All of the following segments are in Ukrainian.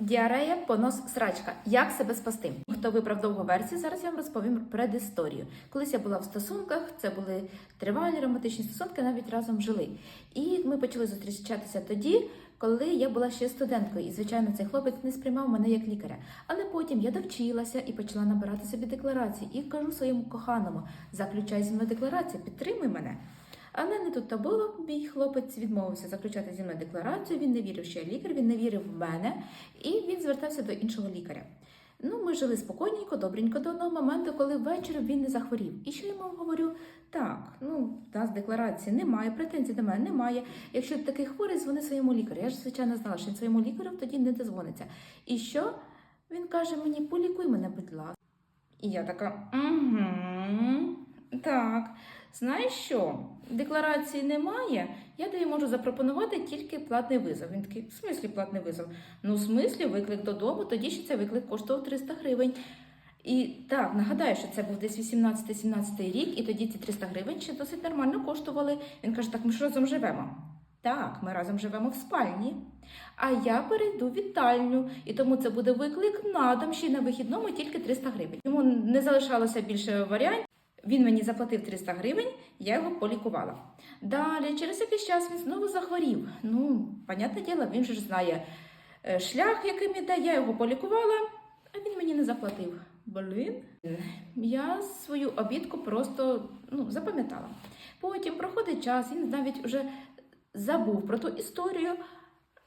Діарея, понос, срачка. Як себе спасти? Хто вибрав довгу версію, зараз я вам розповім предісторію. Колись я була в стосунках, це були тривалі романтичні стосунки, навіть разом жили. І ми почали зустрічатися тоді, коли я була ще студенткою. І, звичайно, цей хлопець не сприймав мене як лікаря. Але потім я довчилася і почала набирати собі декларації. І кажу своєму коханому: заключай зі мною декларацію, підтримуй мене. Але не тут то було. Мій хлопець відмовився заключати зі мною декларацію. Він не вірив, що я лікар, він не вірив в мене, і він звертався до іншого лікаря. Ну, ми жили спокійненько, добренько до одного моменту, коли ввечері він не захворів. І що я йому говорю? Так, ну, в нас декларації немає, претензій до мене немає. Якщо такий хворий, дзвони своєму лікарю. Я ж звичайно знала, що він своєму лікарю тоді не дозвониться. І що? Він каже мені, полікуй мене, будь ласка. І я така, угу, так. Знаєш що? Декларації немає. Я тобі можу запропонувати тільки платний визов. Він такий, в смислі платний визов? Ну, в смислі, виклик додому, тоді ще цей виклик коштував 300 гривень. І так, нагадаю, що це був десь 18-17 рік, і тоді ці 300 гривень ще досить нормально коштували. Він каже, так ми ж разом живемо. Так, ми разом живемо в спальні. А я перейду в вітальню, і тому це буде виклик на дом ще й на вихідному тільки 300 гривень. Йому не залишалося більше варіантів. Він мені заплатив 300 гривень, я його полікувала. Далі, через якийсь час він знову захворів. Ну, понятне діло, він же знає е, шлях, яким іде, я його полікувала, а він мені не заплатив. Блін. Я свою обідку просто ну, запам'ятала. Потім проходить час, він навіть вже забув про ту історію.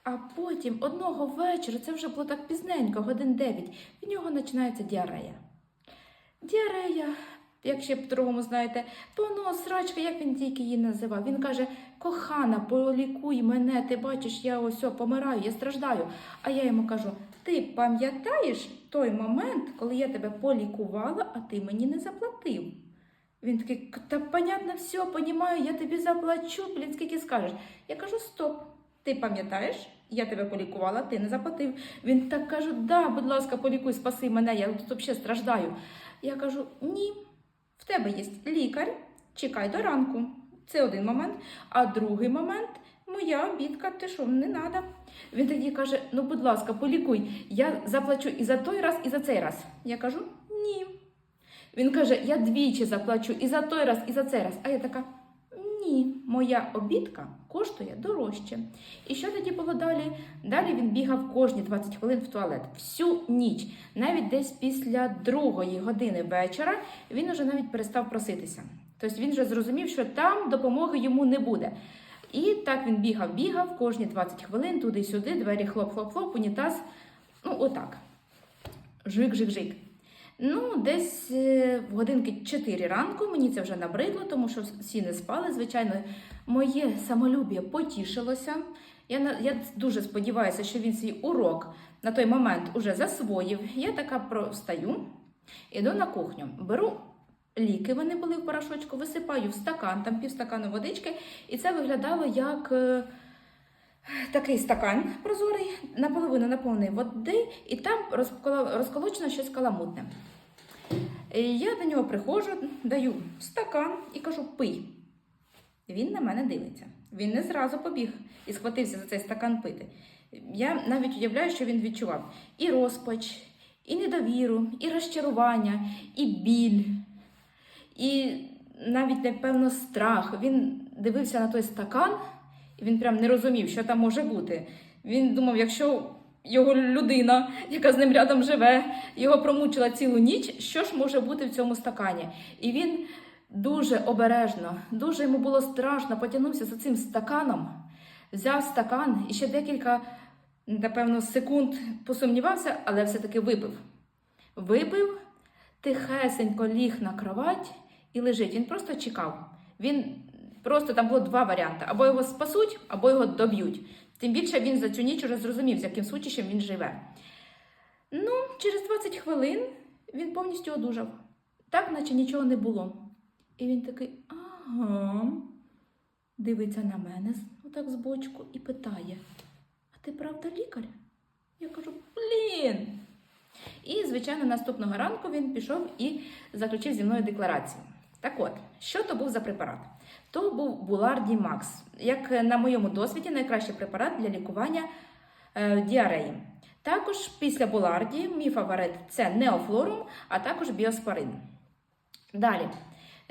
А потім одного вечора, це вже було так пізненько, годин 9, в нього починається діарея. Діарея, як ще по-другому знаєте, понос, срачка, як він тільки її називав. Він каже: кохана, полікуй мене, ти бачиш, я ось помираю, я страждаю. А я йому кажу: ти пам'ятаєш той момент, коли я тебе полікувала, а ти мені не заплатив? Він такий, та понятно, все, понімаю, я тобі заплачу, блін, скільки скажеш. Я кажу, стоп, ти пам'ятаєш? Я тебе полікувала, ти не заплатив. Він так каже, да, будь ласка, полікуй, спаси мене, я тут взагалі страждаю. Я кажу, ні, в тебе є лікар, чекай до ранку. Це один момент. А другий момент, моя обідка, ти що, не треба. Він тоді каже: ну, будь ласка, полікуй, я заплачу і за той раз, і за цей раз. Я кажу, ні. Він каже: я двічі заплачу і за той раз, і за цей раз. А я така. Ні, моя обідка коштує дорожче. І що тоді було далі? Далі він бігав кожні 20 хвилин в туалет всю ніч. Навіть десь після другої години вечора він уже навіть перестав проситися. Тобто він вже зрозумів, що там допомоги йому не буде. І так він бігав, бігав кожні 20 хвилин, туди-сюди, двері хлоп-хлоп-хлоп, унітаз. Ну, отак. Жик-жик-жик. Ну, десь е, в годинки 4 ранку мені це вже набридло, тому що всі не спали. Звичайно, моє самолюб'я потішилося. Я, я дуже сподіваюся, що він свій урок на той момент уже засвоїв. Я така простаю, іду на кухню, беру ліки, вони були в порошочку, висипаю в стакан, там півстакану водички, і це виглядало як. Такий стакан прозорий, наполовину наповнений води, і там розколочено щось каламутне. Я до нього приходжу, даю стакан і кажу: пий. Він на мене дивиться. Він не зразу побіг і схватився за цей стакан пити. Я навіть уявляю, що він відчував і розпач, і недовіру, і розчарування, і біль, і навіть, напевно, страх. Він дивився на той стакан, і він прям не розумів, що там може бути. Він думав, якщо його людина, яка з ним рядом живе, його промучила цілу ніч, що ж може бути в цьому стакані? І він дуже обережно, дуже йому було страшно, потягнувся за цим стаканом, взяв стакан і ще декілька, напевно, секунд посумнівався, але все-таки випив. Випив, тихесенько ліг на кровать і лежить. Він просто чекав. Він просто там було два варіанти: або його спасуть, або його доб'ють. Тим більше він за цю ніч уже зрозумів, з яким сучищем він живе. Ну, через 20 хвилин він повністю одужав. Так, наче нічого не було. І він такий, ага, дивиться на мене з- отак збочку і питає: А ти правда лікар? Я кажу, блін. І, звичайно, наступного ранку він пішов і заключив зі мною декларацію. Так от, що то був за препарат? То був Буларді Макс, як е, на моєму досвіді, найкращий препарат для лікування е, діареї. Також після Боларді мій фаворит це неофлорум, а також біоспорин. Далі.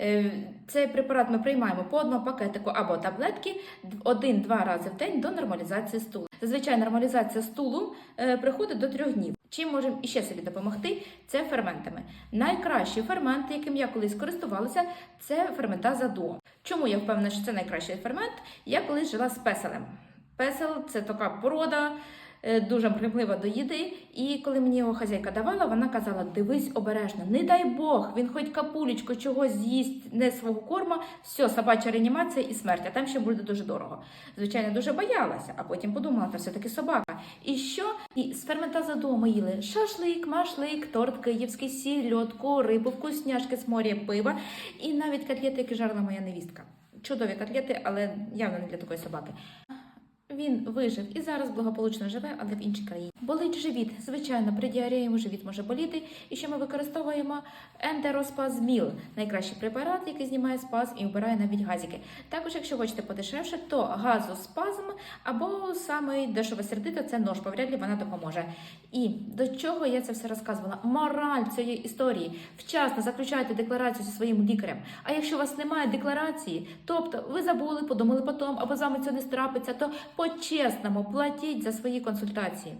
Е, Цей препарат ми приймаємо по одному пакетику або таблетки один-два рази в день до нормалізації стулу. Зазвичай нормалізація стулу приходить до трьох днів. Чим можемо іще собі допомогти? Це ферментами. Найкращий фермент, яким я колись користувалася, це ферментаза дуо. Чому я впевнена, що це найкращий фермент? Я колись жила з песелем. Песел це така порода, дуже примхлива до їди. І коли мені його хазяйка давала, вона казала: дивись обережно, не дай Бог, він хоч капулечку чогось з'їсть не свого корма, все, собача реанімація і смерть, а там ще буде дуже дорого. Звичайно, дуже боялася, а потім подумала, та все-таки собака. І що? І з ферментаза дому їли шашлик, машлик, торт київський, сіль, льотку, рибу, вкусняшки з моря, пива і навіть котлети, які жарила моя невістка. Чудові котлети, але явно не для такої собаки. Він вижив і зараз благополучно живе, але в іншій країні. Болить живіт. Звичайно, при діареї живіт може боліти. І ще ми використовуємо ентероспазміл, найкращий препарат, який знімає спазм і вбирає навіть газики. Також, якщо хочете подешевше, то газоспазм або саме дешеве сердито це нож, повряд ли вона допоможе. І до чого я це все розказувала? Мораль цієї історії. Вчасно заключайте декларацію зі своїм лікарем. А якщо у вас немає декларації, тобто ви забули, подумали потім, або з вами це не страпиться, то по-чесному платіть за свої консультації.